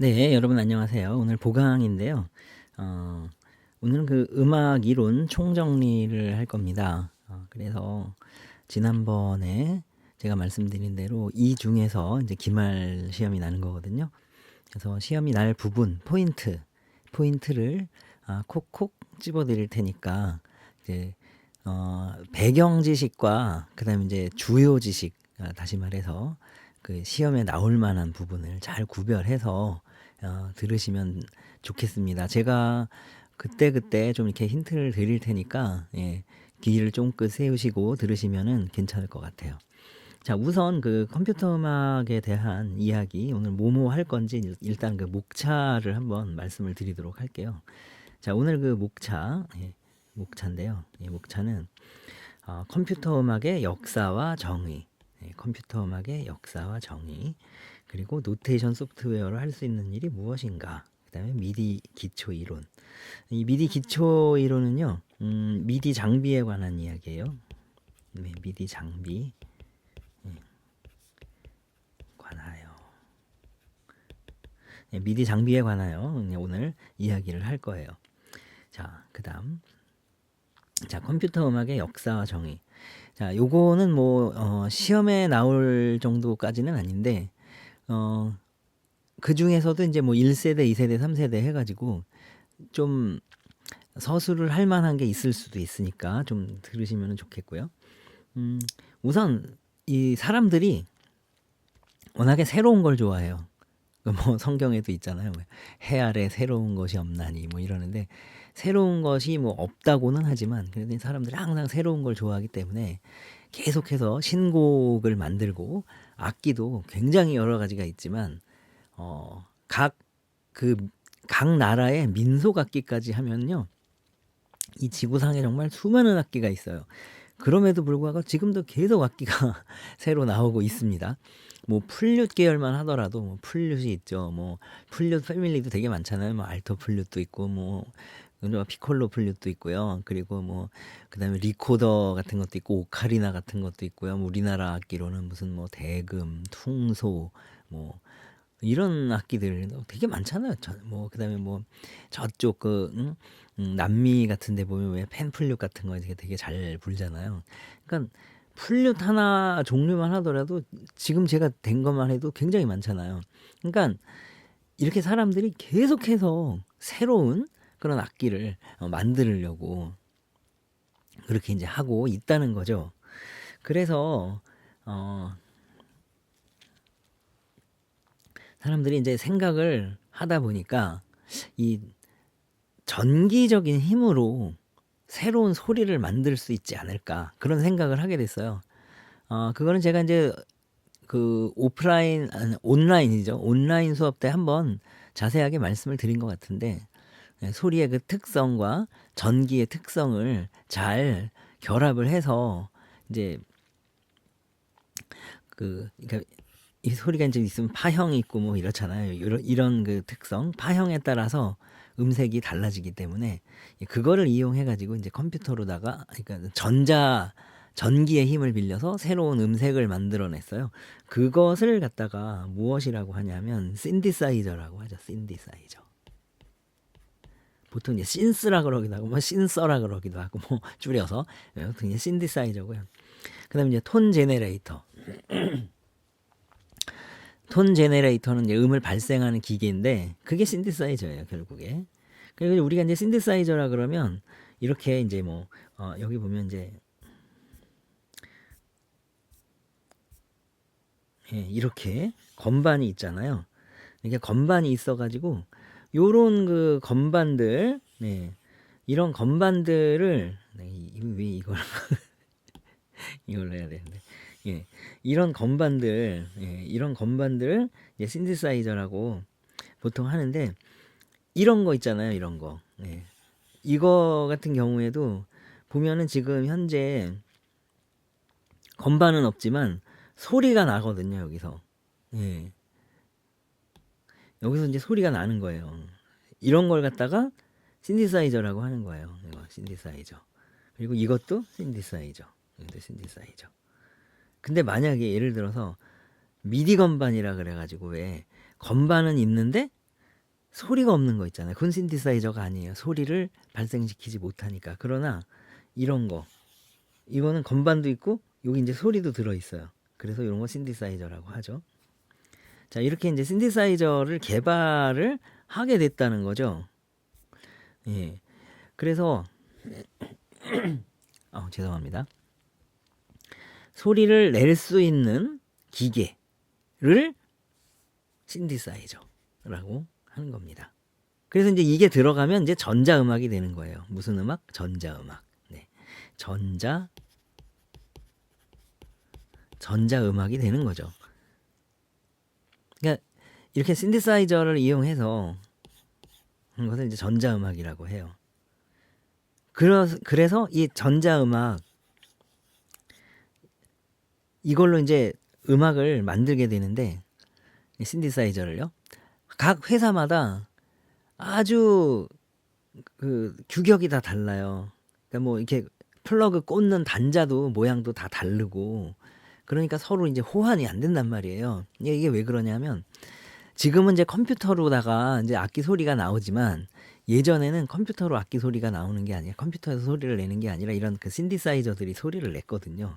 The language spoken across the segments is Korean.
네, 여러분 안녕하세요. 오늘 보강인데요. 어, 오늘은 그 음악 이론 총정리를 할 겁니다. 어, 그래서 지난번에 제가 말씀드린 대로 이 중에서 이제 기말 시험이 나는 거거든요. 그래서 시험이 날 부분, 포인트, 포인트를 아, 콕콕 집어 드릴 테니까 이제 어, 배경 지식과 그다음에 이제 주요 지식 아, 다시 말해서 그 시험에 나올 만한 부분을 잘 구별해서 어, 들으시면 좋겠습니다. 제가 그때 그때 좀 이렇게 힌트를 드릴 테니까 예, 귀를 쫑긋 세우시고 들으시면은 괜찮을 것 같아요. 자, 우선 그 컴퓨터 음악에 대한 이야기 오늘 뭐뭐 할 건지 일- 일단 그 목차를 한번 말씀을 드리도록 할게요. 자, 오늘 그 목차, 예, 목차인데요. 예, 목차는 어, 컴퓨터 음악의 역사와 정의, 예, 컴퓨터 음악의 역사와 정의, 그리고 노테이션 소프트웨어로 할수 있는 일이 무엇인가, 그다음에 미디 기초 이론. 이 미디 기초 이론은요, 음, 미디 장비에 관한 이야기예요. 네, 미디 장비 예, 관하여. 예, 미디 장비에 관하여 예, 오늘 이야기를 할 거예요. 자, 그다음. 자, 컴퓨터 음악의 역사와 정의. 자, 요거는 뭐, 어, 시험에 나올 정도까지는 아닌데, 어, 그 중에서도 이제 뭐 1세대, 2세대, 3세대 해가지고 좀 서술을 할 만한 게 있을 수도 있으니까 좀 들으시면 좋겠고요. 음, 우선 이 사람들이 워낙에 새로운 걸 좋아해요. 그뭐 성경에도 있잖아요. 뭐해 아래 새로운 것이 없나니 뭐 이러는데 새로운 것이 뭐 없다고는 하지만 그래도 이 사람들이 항상 새로운 걸 좋아하기 때문에 계속해서 신곡을 만들고 악기도 굉장히 여러 가지가 있지만 어, 각 그 각 나라의 민속 악기까지 하면요. 이 지구상에 정말 수많은 악기가 있어요. 그럼에도 불구하고 지금도 계속 악기가 새로 나오고 있습니다. 뭐 플룻 계열만 하더라도 뭐 플룻이 있죠. 뭐 플룻 패밀리도 되게 많잖아요. 뭐 알토 플룻도 있고 뭐? 피콜로 플룻도 있고요. 그리고 뭐 그다음에 리코더 같은 것도 있고 오카리나 같은 것도 있고요. 뭐 우리나라 악기로는 무슨 뭐 대금, 퉁소 뭐 이런 악기들 되게 많잖아요. 저, 뭐 그다음에 뭐 저쪽 그 응? 음, 남미 같은 데 보면 왜 팬플룻 같은 거 되게 되게 잘 불잖아요. 그러니까 플룻 하나 종류만 하더라도 지금 제가 된 것만 해도 굉장히 많잖아요. 그러니까 이렇게 사람들이 계속해서 새로운 그런 악기를 어, 만들려고 그렇게 이제 하고 있다는 거죠. 그래서 어 사람들이 이제 생각을 하다 보니까 이 전기적인 힘으로 새로운 소리를 만들 수 있지 않을까 그런 생각을 하게 됐어요. 어, 그거는 제가 이제 그 오프라인 아니, 온라인이죠. 온라인 수업 때 한번 자세하게 말씀을 드린 것 같은데 네, 소리의 그 특성과 전기의 특성을 잘 결합을 해서 이제 그 그러니까 이 소리가 이제 있으면 파형이 있고 뭐 이렇잖아요. 이런 이런 그 특성 파형에 따라서 음색이 달라지기 때문에 그거를 이용해 가지고 이제 컴퓨터로다가 그러니까 전자 전기의 힘을 빌려서 새로운 음색을 만들어냈어요. 그것을 갖다가 무엇이라고 하냐면 신디사이저라고 하죠. 신디사이저. 보통 이제 신스라 그러기도 하고 뭐 신서라 그러기도 하고 뭐 줄여서 보통 이제 신디사이저고요. 그다음에 이제 톤 제네레이터. 톤 제네레이터는 이제 음을 발생하는 기계인데 그게 신디사이저예요 결국에. 그리고 우리가 이제 신디사이저라 그러면 이렇게 이제 뭐 어, 여기 보면 이제 예, 이렇게 건반이 있잖아요. 이게 건반이 있어가지고 요런 그 건반들, 네, 이런 건반들을 네, 왜 이걸 이걸로 해야 되는데, 예, 이런 건반들, 예, 이런 건반들 이제 신디사이저라고 보통 하는데 이런 거 있잖아요, 이런 거. 예. 이거 같은 경우에도 보면은 지금 현재 건반은 없지만 소리가 나거든요, 여기서. 예. 여기서 이제 소리가 나는 거예요. 이런 걸 갖다가 신디사이저라고 하는 거예요. 이거 신디사이저. 그리고 이것도 신디사이저. 이것도 신디사이저. 근데 만약에 예를 들어서 미디 건반이라 그래가지고 왜 건반은 있는데 소리가 없는 거 있잖아요. 그건 신디사이저가 아니에요. 소리를 발생시키지 못하니까. 그러나 이런 거 이거는 건반도 있고 여기 이제 소리도 들어 있어요. 그래서 이런 거 신디사이저라고 하죠. 자, 이렇게 이제 신디사이저를 개발을 하게 됐다는 거죠. 예. 그래서 아, 죄송합니다. 소리를 낼 수 있는 기계를 신디사이저라고 하는 겁니다. 그래서 이제 이게 들어가면 이제 전자 음악이 되는 거예요. 무슨 음악? 전자 음악. 네. 전자 전자 음악이 되는 거죠. 그러니까 이렇게 신디사이저를 이용해서 하는 것을 이제 전자음악이라고 해요. 그래서, 그래서 이 전자음악 이걸로 이제 음악을 만들게 되는데 이 신디사이저를요. 각 회사마다 아주 그 규격이 다 달라요. 그러니까 뭐 이렇게 플러그 꽂는 단자도 모양도 다 다르고 그러니까 서로 이제 호환이 안 된단 말이에요. 이게 이게 왜 그러냐면 지금은 이제 컴퓨터로다가 이제 악기 소리가 나오지만 예전에는 컴퓨터로 악기 소리가 나오는 게 아니라 컴퓨터에서 소리를 내는 게 아니라 이런 그 신디사이저들이 소리를 냈거든요.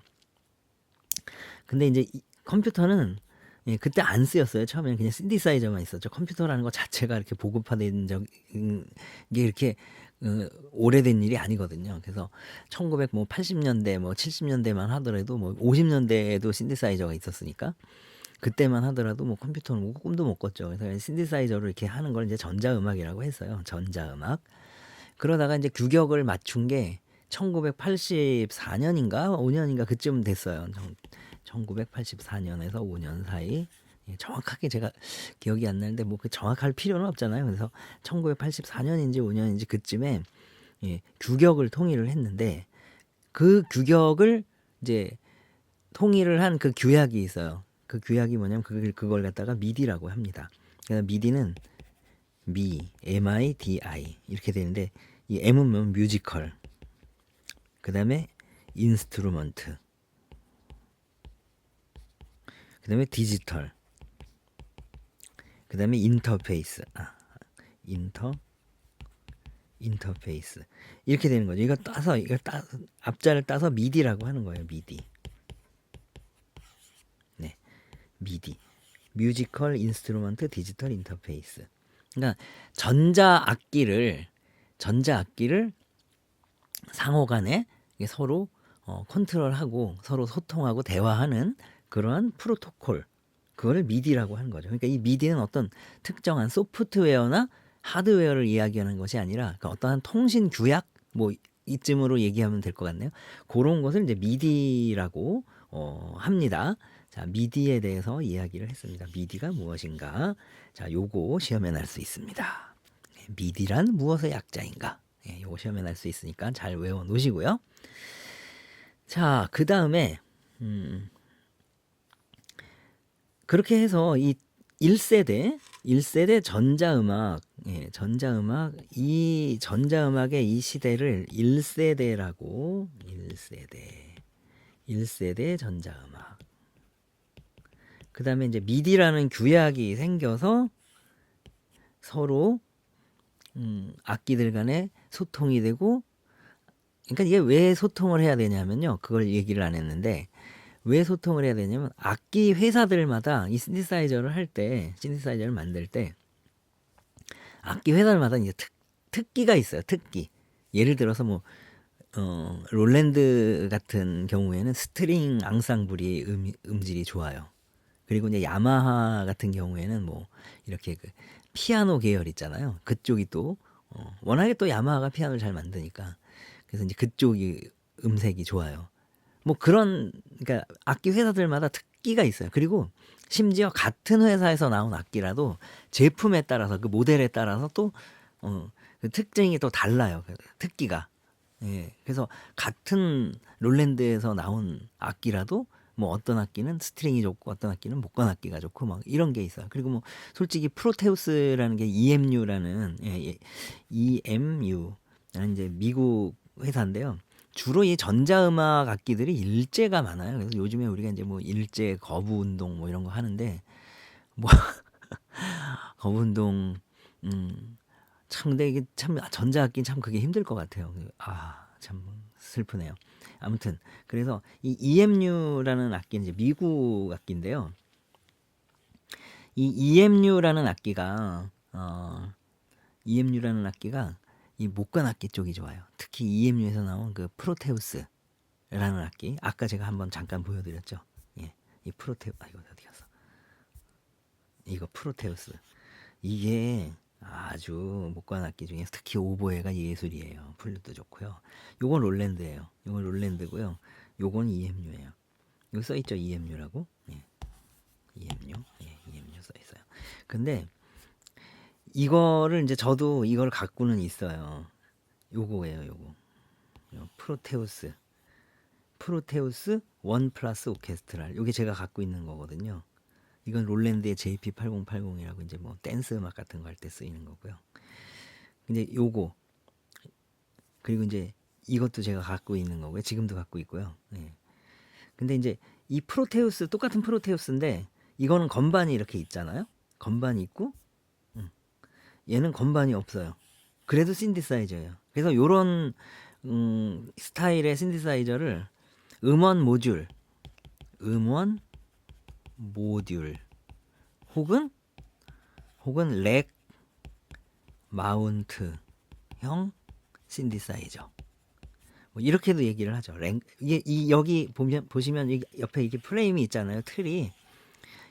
근데 이제 이 컴퓨터는 예, 그때 안 쓰였어요. 처음에는 그냥 신디사이저만 있었죠. 컴퓨터라는 것 자체가 이렇게 보급화된 적, 음, 게 이렇게 어, 오래된 일이 아니거든요. 그래서 1980년대 뭐 70년대만 하더라도 뭐 50년대에도 신디사이저가 있었으니까 그때만 하더라도 뭐 컴퓨터는 뭐 꿈도 못 꿨죠. 그래서 신디사이저를 이렇게 하는 걸 이제 전자음악이라고 했어요. 전자음악. 그러다가 이제 규격을 맞춘 게 1984년인가 5년인가 그쯤 됐어요. 1984년에서 5년 사이 예, 정확하게 제가 기억이 안 나는데 뭐 그 정확할 필요는 없잖아요. 그래서 1984년인지 5년인지 그쯤에 예, 규격을 통일을 했는데 그 규격을 이제 통일을 한 그 규약이 있어요. 그 규약이 뭐냐면 그걸 그걸 갖다가 미디라고 합니다. 그래서 미디는 미, M I D I 이렇게 되는데 이 M은 뭐 뮤지컬, 그 다음에 인스트루먼트, 그 다음에 디지털, 그 다음에 인터페이스, 아, 인터, 인터페이스 이렇게 되는 거죠. 이거 따서 이걸 따 앞자를 따서 미디라고 하는 거예요. 미디. 네, 미디. 뮤지컬 인스트루먼트 디지털 인터페이스. 그러니까 전자 악기를 전자 악기를 상호 간에 이게 서로 어, 컨트롤하고 서로 소통하고 대화하는 그러한 프로토콜 그거를 미디라고 하는 거죠. 그러니까 이 미디는 어떤 특정한 소프트웨어나 하드웨어를 이야기하는 것이 아니라 그러니까 어떠한 통신 규약 뭐 이쯤으로 얘기하면 될 것 같네요. 그런 것을 이제 미디라고 어, 합니다. 자, 미디에 대해서 이야기를 했습니다. 미디가 무엇인가? 자, 요거 시험에 날 수 있습니다. 네, 미디란 무엇의 약자인가? 예, 요거 시험에 날 수 있으니까 잘 외워 놓으시고요. 자, 그 다음에, 음, 그렇게 해서 이 1세대, 1세대 전자음악, 예, 전자음악, 이 전자음악의 이 시대를 1세대라고, 1세대, 1세대 전자음악. 그 다음에 이제 미디라는 규약이 생겨서 서로, 음, 악기들 간에 소통이 되고, 그러니까 이게 왜 소통을 해야 되냐면요. 그걸 얘기를 안 했는데, 왜 소통을 해야 되냐면 악기 회사들마다 이 신디사이저를 할 때 신디사이저를 만들 때 악기 회사들마다 이제 특, 특기가 있어요. 특기. 예를 들어서 뭐 어, 롤랜드 같은 경우에는 스트링 앙상블이 음, 음질이 좋아요. 그리고 이제 야마하 같은 경우에는 뭐 이렇게 그 피아노 계열 있잖아요. 그쪽이 또 어, 워낙에 또 야마하가 피아노를 잘 만드니까 그래서 이제 그쪽이 음색이 좋아요. 뭐 그런 그러니까 악기 회사들마다 특기가 있어요. 그리고 심지어 같은 회사에서 나온 악기라도 제품에 따라서 그 모델에 따라서 또 어, 그 특징이 또 달라요. 그 특기가. 예. 그래서 같은 롤랜드에서 나온 악기라도 뭐 어떤 악기는 스트링이 좋고 어떤 악기는 목관 악기가 좋고 막 이런 게 있어요. 그리고 뭐 솔직히 프로테우스라는 게 EMU라는 예, 예, EMU라는 이제 미국 회사인데요. 주로 이 전자음악 악기들이 일제가 많아요. 그래서 요즘에 우리가 이제 뭐 일제 거부 운동 뭐 이런 거 하는데 뭐 거부 운동 음, 참 근데 이게 참 전자 악기 참 그게 힘들 것 같아요. 아, 참 슬프네요. 아무튼 그래서 이 EMU라는 악기는 이제 미국 악기인데요. 이 EMU라는 악기가 어, EMU라는 악기가 이 목관 악기 쪽이 좋아요. 특히 EMU에서 나온 그 프로테우스라는 악기. 아까 제가 한번 잠깐 보여드렸죠. 예, 이 프로테우 아 이거 어디 갔어? 이거 프로테우스. 이게 아주 목관 악기 중에 특히 오보에가 예술이에요. 플룻도 좋고요. 요건 롤랜드예요. 요건 롤랜드고요. 요건 EMU예요. 여기 써 있죠 EMU라고. 예. EMU, 예, EMU 써 있어요. 근데 이거를 이제 저도 이걸 갖고는 있어요. 요거예요, 요거. 요 프로테우스. 프로테우스 원 플러스 오케스트랄. 요게 제가 갖고 있는 거거든요. 이건 롤랜드의 JP8080이라고 이제 뭐 댄스 음악 같은 거 할 때 쓰이는 거고요. 근데 요거 그리고 이제 이것도 제가 갖고 있는 거고요. 지금도 갖고 있고요. 네. 근데 이제 이 프로테우스 똑같은 프로테우스인데 이거는 건반이 이렇게 있잖아요. 건반이 있고 음. 얘는 건반이 없어요. 그래도 신디사이저예요. 그래서 요런 음, 스타일의 신디사이저를 음원 모듈 음원 모듈 혹은 혹은 렉 마운트형 신디사이저 뭐 이렇게도 얘기를 하죠. 랭, 이게 이 여기 보면 보시면 이 옆에 이게 프레임이 있잖아요. 틀이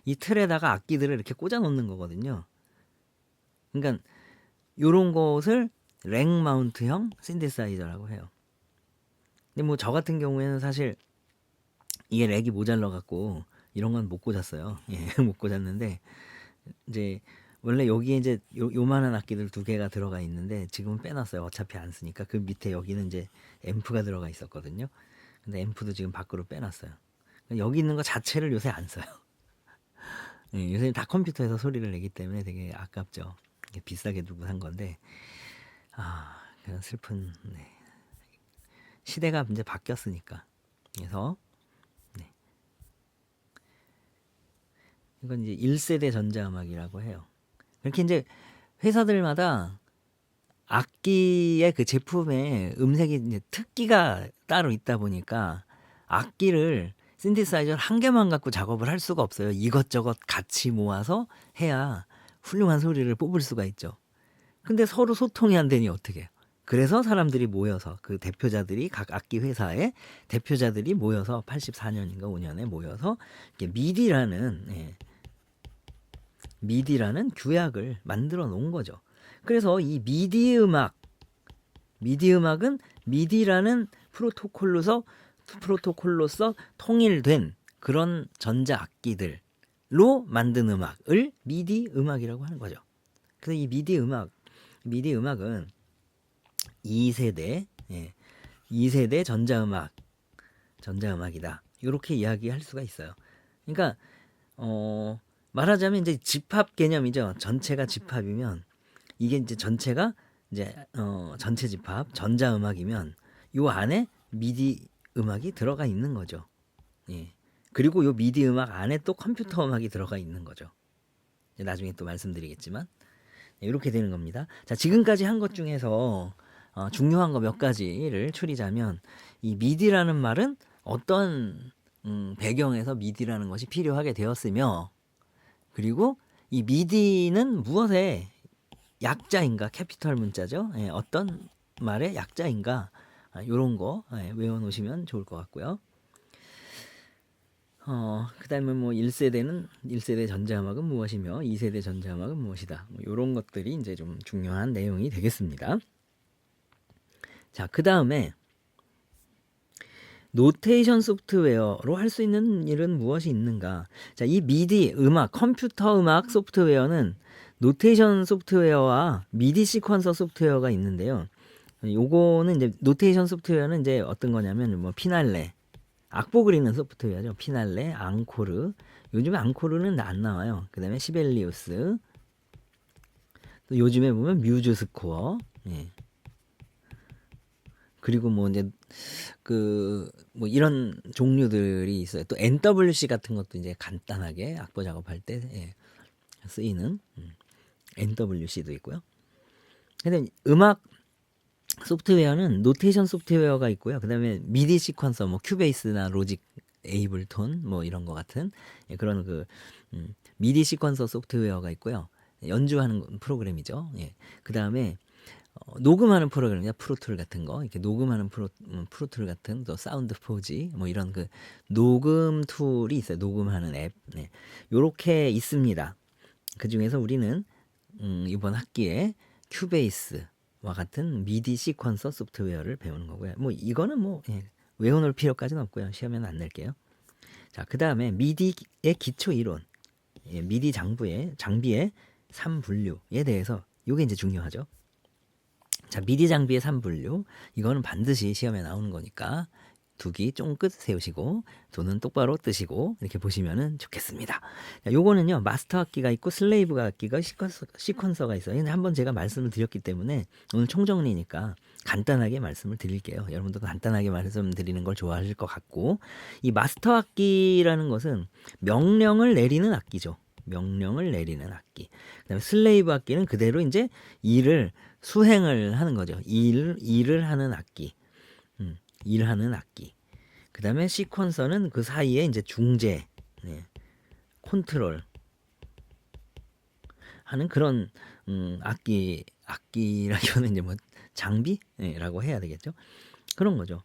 이 틀에다가 악기들을 이렇게 꽂아 놓는 거거든요. 그러니까 요런 것을 랭 마운트형 신디사이저라고 해요. 근데 뭐 저 같은 경우에는 사실 이게 렉이 모자라 갖고 이런 건 못 꽂았어요. 예, 못 꽂았는데 이제 원래 여기에 이제 요, 요만한 악기들 두 개가 들어가 있는데 지금은 빼놨어요. 어차피 안 쓰니까 그 밑에 여기는 이제 앰프가 들어가 있었거든요. 근데 앰프도 지금 밖으로 빼놨어요. 여기 있는 거 자체를 요새 안 써요. 예, 요새 다 컴퓨터에서 소리를 내기 때문에 되게 아깝죠. 비싸게 두고 산 건데 아 그냥 슬픈 네. 시대가 이제 바뀌었으니까 그래서 네. 이건 이제 1세대 전자음악이라고 해요. 이렇게 이제 회사들마다 악기의 그 제품에 음색이 이제 특기가 따로 있다 보니까 악기를 신디사이저 한 개만 갖고 작업을 할 수가 없어요. 이것저것 같이 모아서 해야 훌륭한 소리를 뽑을 수가 있죠. 근데 서로 소통이 안 되니 어떻게? 그래서 사람들이 모여서 그 대표자들이 각 악기 회사의 대표자들이 모여서 84년인가 5년에 모여서 미디라는 예, 미디라는 규약을 만들어 놓은 거죠. 그래서 이 미디 음악, 미디 음악은 미디라는 프로토콜로서 프로토콜로서 통일된 그런 전자 악기들 로 만든 음악을 미디 음악이라고 하는 거죠. 그래서 이 미디 음악, 미디 음악은 2세대, 예, 2세대 전자음악, 전자음악이다. 이렇게 이야기할 수가 있어요. 그러니까 어 말하자면 이제 집합 개념이죠. 전체가 집합이면 이게 이제 전체가 이제 어 전체 집합 전자 음악이면 요 안에 미디 음악이 들어가 있는 거죠. 예. 그리고 요 미디 음악 안에 또 컴퓨터 음악이 들어가 있는 거죠. 나중에 또 말씀드리겠지만 네, 이렇게 되는 겁니다. 자 지금까지 한 것 중에서 어, 중요한 거 몇 가지를 추리자면 이 미디라는 말은 어떤 음, 배경에서 미디라는 것이 필요하게 되었으며 그리고 이 미디는 무엇의 약자인가 캐피털 문자죠. 예, 어떤 말의 약자인가 이런 아, 거 예, 외워놓으시면 좋을 것 같고요. 어, 그 다음에 뭐 1세대는 1세대 전자음악은 무엇이며 2세대 전자음악은 무엇이다. 뭐 이런 것들이 이제 좀 중요한 내용이 되겠습니다. 자, 그 다음에 노테이션 소프트웨어로 할 수 있는 일은 무엇이 있는가? 자, 이 미디 음악, 컴퓨터 음악 소프트웨어는 노테이션 소프트웨어와 미디 시퀀서 소프트웨어가 있는데요. 요거는 이제 노테이션 소프트웨어는 이제 어떤 거냐면 뭐 피날레, 악보 그리는 소프트웨어죠. 피날레, 앙코르. 요즘에 앙코르는 안 나와요. 그 다음에 시벨리우스. 또 요즘에 보면 뮤즈 스코어. 예. 그리고 뭐 이제 그 뭐 이런 종류들이 있어요. 또 NWC 같은 것도 이제 간단하게 악보 작업할 때 예, 쓰이는 음, NWC도 있고요. 근데 음악 소프트웨어는 노테이션 소프트웨어가 있고요. 그다음에 미디 시퀀서 뭐 큐베이스나 로직 에이블톤 뭐 이런 거 같은 예, 그런 그 음, 미디 시퀀서 소프트웨어가 있고요. 연주하는 프로그램이죠. 예. 그다음에 어, 녹음하는 프로그램이냐 프로툴 같은 거 이렇게 녹음하는 프로 음, 프로툴 같은 또 사운드 포지 뭐 이런 그 녹음 툴이 있어요. 녹음하는 앱. 네. 요렇게 있습니다. 그 중에서 우리는 음, 이번 학기에 큐베이스 와 같은 미디 시퀀서 소프트웨어를 배우는 거고요. 뭐 이거는 뭐 예, 외워놓을 필요까지는 없고요. 시험에는 안 낼게요. 자, 그 다음에 미디의 기초 이론, 예, 미디 장부의 장비의 3분류에 대해서 이게 이제 중요하죠. 자, 미디 장비의 3분류 이거는 반드시 시험에 나오는 거니까 두기 쫑긋 세우시고 돈은 똑바로 뜨시고 이렇게 보시면은 좋겠습니다. 자, 요거는요 마스터 학기가 있고 슬레이브 학기가 시퀀서, 시퀀서 가 있어요. 한번 제가 말씀을 드렸기 때문에 오늘 총정리니까 간단하게 말씀을 드릴게요. 여러분도 간단하게 말씀드리는 걸 좋아하실 것 같고 이 마스터 학기라는 것은 명령을 내리는 학기죠. 명령을 내리는 학기. 그다음에 슬레이브 학기는 그대로 이제 일을 수행을 하는 거죠. 일 일을 하는 학기. 음, 일하는 악기. 그 다음에 시퀀서는 그 사이에 이제 중재, 네, 컨트롤 하는 그런 음, 악기, 악기라기보다는 이제 뭐 장비라고 해야 되겠죠. 그런 거죠.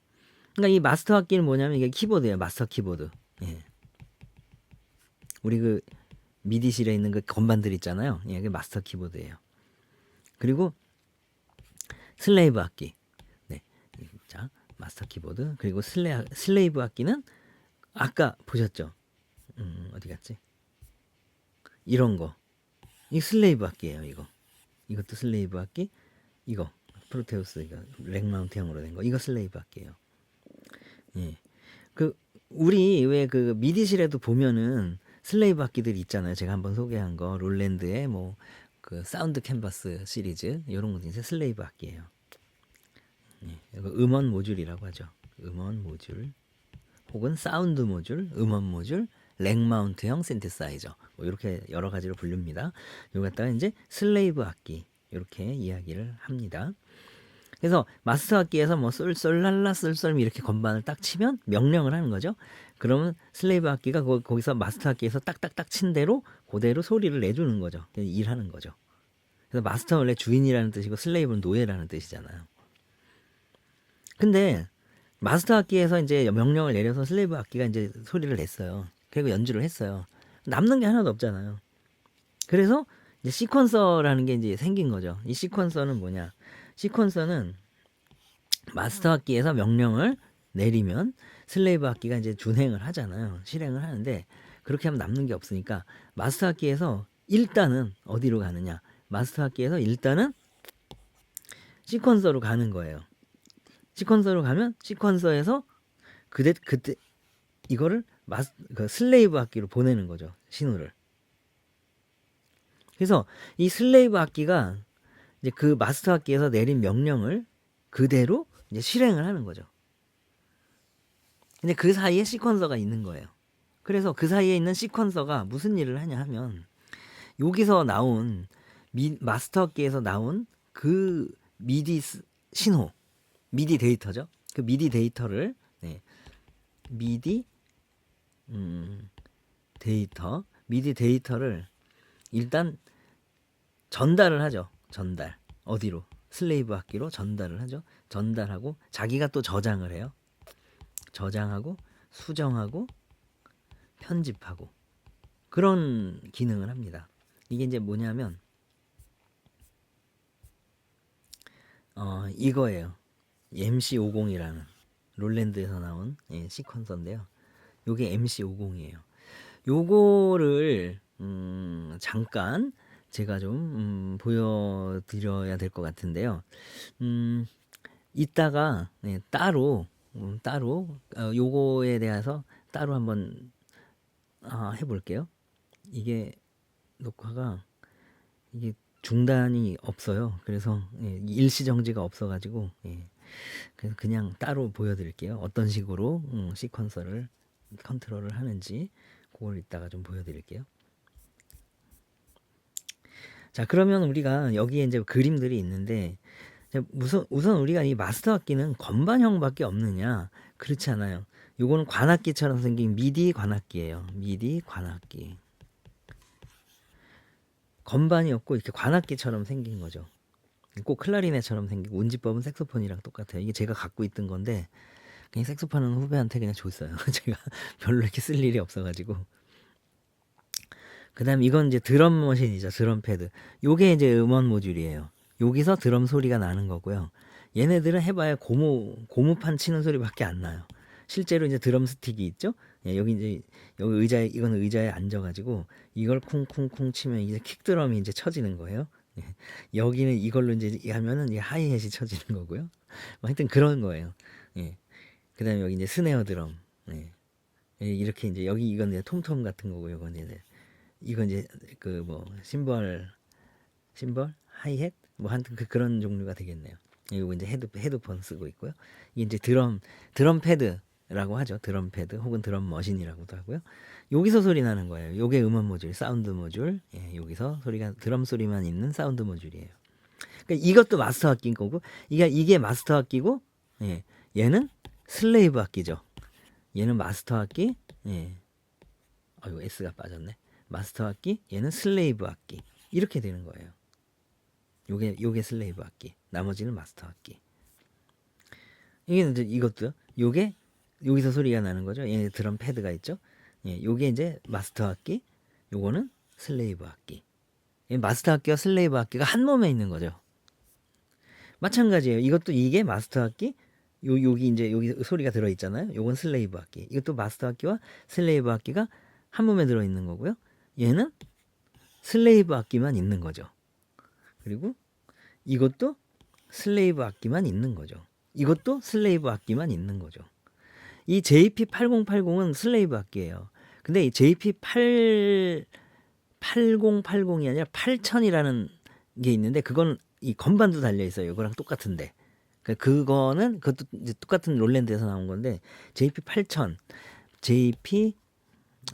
그러니까 이 마스터 악기는 뭐냐면 이게 키보드예요. 마스터 키보드. 예. 우리 그 미디실에 있는 그 건반들 있잖아요. 예, 그게 마스터 키보드예요. 그리고 슬레이브 악기. 네. 자, 마스터 키보드 그리고 슬레, 슬레이브 악기는 아까 보셨죠? 음, 어디 갔지? 이런 거. 이 슬레이브 악기예요, 이거. 이것도 슬레이브 악기. 이거 프로테우스 이거 렉 마운트형으로 된 거. 이거 슬레이브 악기예요. 예. 그 우리 왜 그 미디실에도 보면은 슬레이브 악기들 있잖아요. 제가 한번 소개한 거 롤랜드의 뭐 그 사운드 캔버스 시리즈 이런 것도 이제 슬레이브 악기예요. 예, 음원 모듈이라고 하죠. 음원 모듈 혹은 사운드 모듈, 음원 모듈, 렉 마운트형 synthesizer 뭐 이렇게 여러 가지로 부릅니다. 이거 갖다가 이제 슬레이브 악기 이렇게 이야기를 합니다. 그래서 마스터 악기에서 뭐 쏠쏠랄라 쏠쏠 이렇게 건반을 딱 치면 명령을 하는 거죠. 그러면 슬레이브 악기가 거, 거기서 마스터 악기에서 딱딱딱 친 대로 그대로 소리를 내주는 거죠. 일하는 거죠. 그래서 마스터 원래 주인이라는 뜻이고 슬레이브는 노예라는 뜻이잖아요. 근데 마스터 악기에서 이제 명령을 내려서 슬레이브 악기가 이제 소리를 냈어요. 그리고 연주를 했어요. 남는 게 하나도 없잖아요. 그래서 이제 시퀀서라는 게 이제 생긴 거죠. 이 시퀀서는 뭐냐? 시퀀서는 마스터 악기에서 명령을 내리면 슬레이브 악기가 이제 준행을 하잖아요. 실행을 하는데 그렇게 하면 남는 게 없으니까 마스터 악기에서 일단은 어디로 가느냐? 마스터 악기에서 일단은 시퀀서로 가는 거예요. 시퀀서로 가면 시퀀서에서 그때 그때 이거를 마스 그 슬레이브 악기로 보내는 거죠 신호를. 그래서 이 슬레이브 악기가 이제 그 마스터 악기에서 내린 명령을 그대로 이제 실행을 하는 거죠. 근데 그 사이에 시퀀서가 있는 거예요. 그래서 그 사이에 있는 시퀀서가 무슨 일을 하냐 하면 여기서 나온 미, 마스터 악기에서 나온 그 미디 신호 미디 데이터죠. 그 미디 데이터를 네. 미디 음, 데이터 미디 데이터를 일단 전달을 하죠. 전달 어디로 슬레이브 악기로 전달을 하죠. 전달하고 자기가 또 저장을 해요. 저장하고 수정하고 편집하고 그런 기능을 합니다. 이게 이제 뭐냐면 어 이거예요. MC50이라는 롤랜드에서 나온 예, 시퀀서인데요. 요게 MC50이에요. 요거를 음, 잠깐 제가 좀 음, 보여드려야 될 것 같은데요. 음, 이따가 네, 따로 음, 따로 어, 요거에 대해서 따로 한번 아, 해볼게요. 이게 녹화가 이게 중단이 없어요. 그래서 예, 일시 정지가 없어가지고 예, 그래서 그냥 따로 보여드릴게요. 어떤 식으로 음, 시퀀서를 컨트롤을 하는지 그걸 이따가 좀 보여드릴게요. 자, 그러면 우리가 여기에 이제 그림들이 있는데 자, 우선 우선 우리가 이 마스터 악기는 건반형밖에 없느냐? 그렇지 않아요. 요거는 관악기처럼 생긴 미디 관악기예요. 미디 관악기. 건반이 없고 이렇게 관악기처럼 생긴 거죠. 꼭 클라리넷처럼 생기고 운지법은 색소폰이랑 똑같아요. 이게 제가 갖고 있던 건데 그냥 색소폰은 후배한테 그냥 줬어요. 제가 별로 이렇게 쓸 일이 없어가지고. 그다음 이건 이제 드럼 머신이죠. 드럼 패드. 요게 이제 음원 모듈이에요. 여기서 드럼 소리가 나는 거고요. 얘네들은 해봐야 고무 고무판 치는 소리밖에 안 나요. 실제로 이제 드럼 스틱이 있죠. 예, 여기 이제 여기 의자에 이건 의자에 앉아가지고 이걸 쿵쿵쿵 치면 이제 킥 드럼이 이제 쳐지는 거예요. 예, 여기는 이걸로 이제 하면은 이 하이햇이 쳐지는 거고요. 뭐 하여튼 그런 거예요. 예. 그다음에 여기 이제 스네어 드럼. 예. 예, 이렇게 이제 여기 이건 이제 톰톰 같은 거고 이건 이제 이건 이제 그 뭐 심벌 심벌 하이햇 뭐 하여튼 그 그런 종류가 되겠네요. 이거 이제 헤드 헤드폰 쓰고 있고요. 이게 이제 드럼 드럼 패드 라고 하죠. 드럼 패드 혹은 드럼 머신이라고도 하고요. 여기서 소리 나는 거예요. 요게 음원 모듈, 사운드 모듈. 예, 여기서 소리가 드럼 소리만 있는 사운드 모듈이에요. 그러니까 이것도 마스터 악기인 거고 이게 이게 마스터 악기고 예, 얘는 슬레이브 악기죠. 얘는 마스터 악기. 예. 아이고 S가 빠졌네. 마스터 악기, 얘는 슬레이브 악기. 이렇게 되는 거예요. 요게 요게 슬레이브 악기. 나머지는 마스터 악기. 이게 이제 이것도요. 요게 여기서 소리가 나는 거죠. 얘 드럼 패드가 있죠. 예, 요게 이제 마스터 악기. 요거는 슬레이브 악기. 이 마스터 악기와 슬레이브 악기가 한 몸에 있는 거죠. 마찬가지예요. 이것도 이게 마스터 악기. 요 여기 이제 여기 소리가 들어 있잖아요. 요건 슬레이브 악기. 이것도 마스터 악기와 슬레이브 악기가 한 몸에 들어 있는 거고요. 얘는 슬레이브 악기만 있는 거죠. 그리고 이것도 슬레이브 악기만 있는 거죠. 이것도 슬레이브 악기만 있는 거죠. 이 JP8080은 슬레이브 악기예요. 근데 이 JP8 8080이 아니라 8000이라는 게 있는데 그건 이 건반도 달려 있어요. 이거랑 똑같은데. 그 그거는 그것도 이제 똑같은 롤랜드에서 나온 건데 JP 8000, JP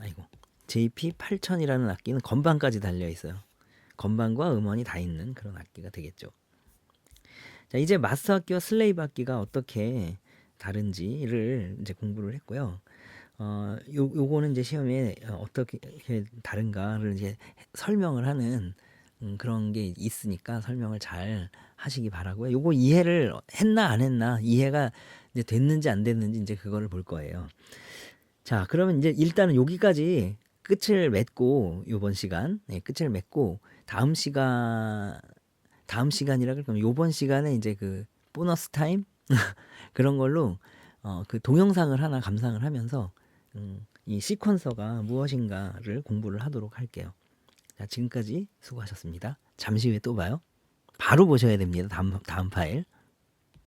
아이고 JP 8000이라는 악기는 건반까지 달려 있어요. 건반과 음원이 다 있는 그런 악기가 되겠죠. 자 이제 마스터 악기와 슬레이브 악기가 어떻게 다른지를 이제 공부를 했고요. 어, 요, 요거는 이제 시험에 어떻게 다른가를 이제 설명을 하는 음, 그런 게 있으니까 설명을 잘 하시기 바라고요. 요거 이해를 했나 안 했나 이해가 이제 됐는지 안 됐는지 이제 그거를 볼 거예요. 자, 그러면 이제 일단은 여기까지 끝을 맺고 요번 시간 네, 끝을 맺고 다음 시간 다음 시간이라 그러면 요번 시간에 이제 그 보너스 타임 그런 걸로 어, 그 동영상을 하나 감상을 하면서 음, 이 시퀀서가 무엇인가를 공부를 하도록 할게요. 자, 지금까지 수고하셨습니다. 잠시 후에 또 봐요. 바로 보셔야 됩니다. 다음, 다음 파일.